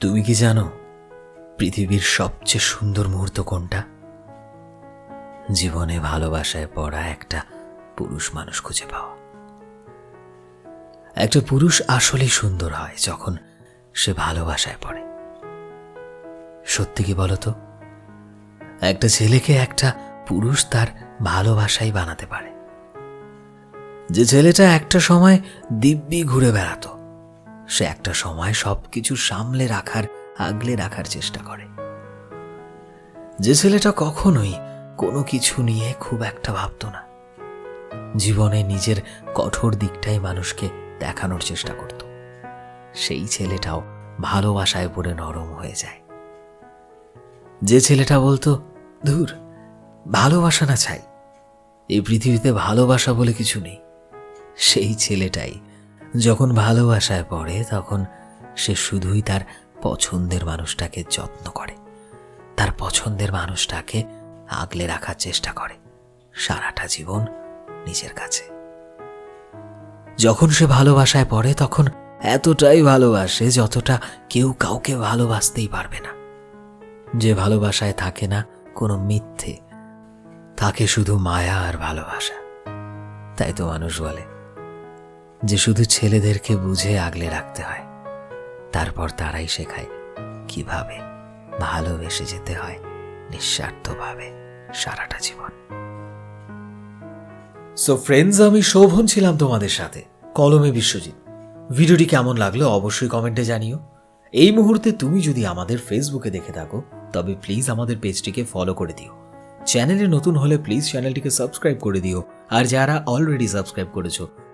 তুমি কি জানো পৃথিবীর সবচেয়ে সুন্দর মুহূর্ত কোনটা? জীবনে ভালোবাসায় পড়া একটা পুরুষ মানুষ খুঁজে পাওয়া একটা পুরুষ আসলেই সুন্দর হয় যখন সে ভালোবাসায় পড়ে। সত্যি কি বলতো একটা ছেলেকে একটা পুরুষ তার ভালোবাসাই বানাতে পারে। যে ছেলেটা একটা সময় দিব্যি ঘুরে বেড়াতো সে একটা সময় সবকিছু সামলে রাখার, আগলে রাখার চেষ্টা করে। যে ছেলেটা কখনোই কোনো কিছু নিয়ে খুব একটা ভাবতো না। জীবনে নিজের কঠোর দিকটাই মানুষকে দেখানোর চেষ্টা করত। সেই ছেলেটাও ভালোবাসায় পড়ে নরম হয়ে যায়। যে ছেলেটা বলতো, ধুর, ভালোবাসা না চাই এই পৃথিবীতে ভালোবাসা বলে কিছু নেই। সেই ছেলেটাই যখন ভালোবাসায় পড়ে, তখন সে শুধুই তার পছন্দের মানুষটাকে যত্ন করে। তার পছন্দের মানুষটাকে আগলে রাখার চেষ্টা করে সারাটা জীবন নিজের কাছে। যখন সে ভালোবাসায় পড়ে, তখন এতটাই ভালোবাসে যতটা কেউ কাউকে ভালোবাসতেই পারবে না। যে ভালোবাসায় থাকে না কোনো মিথ্যে থাকে শুধু মায়া আর ভালোবাসা। তাই তো মানুষ বলে যে শুধু ছেলেদেরকে বুঝে আগলে রাখতে হয়। তারপর তারাই শেখায় কীভাবে ভালোবেসে যেতে হয় নিঃস্বার্থভাবে সারাটা জীবন। সো ফ্রেন্ডস আমি শোভন ছিলাম তোমাদের সাথে, কলমে বিশ্বজিৎ। ভিডিওটি কেমন লাগল অবশ্যই কমেন্টে জানিও। এই মুহূর্তে তুমি যদি আমাদের ফেসবুকে দেখে থাকো, তবে প্লিজ আমাদের পেজটিকে ফলো করে দিও। চ্যানেলে নতুন হলে প্লিজ চ্যানেলটিকে সাবস্ক্রাইব করে দিও। আর যারা অলরেডি সাবস্ক্রাইব করেছ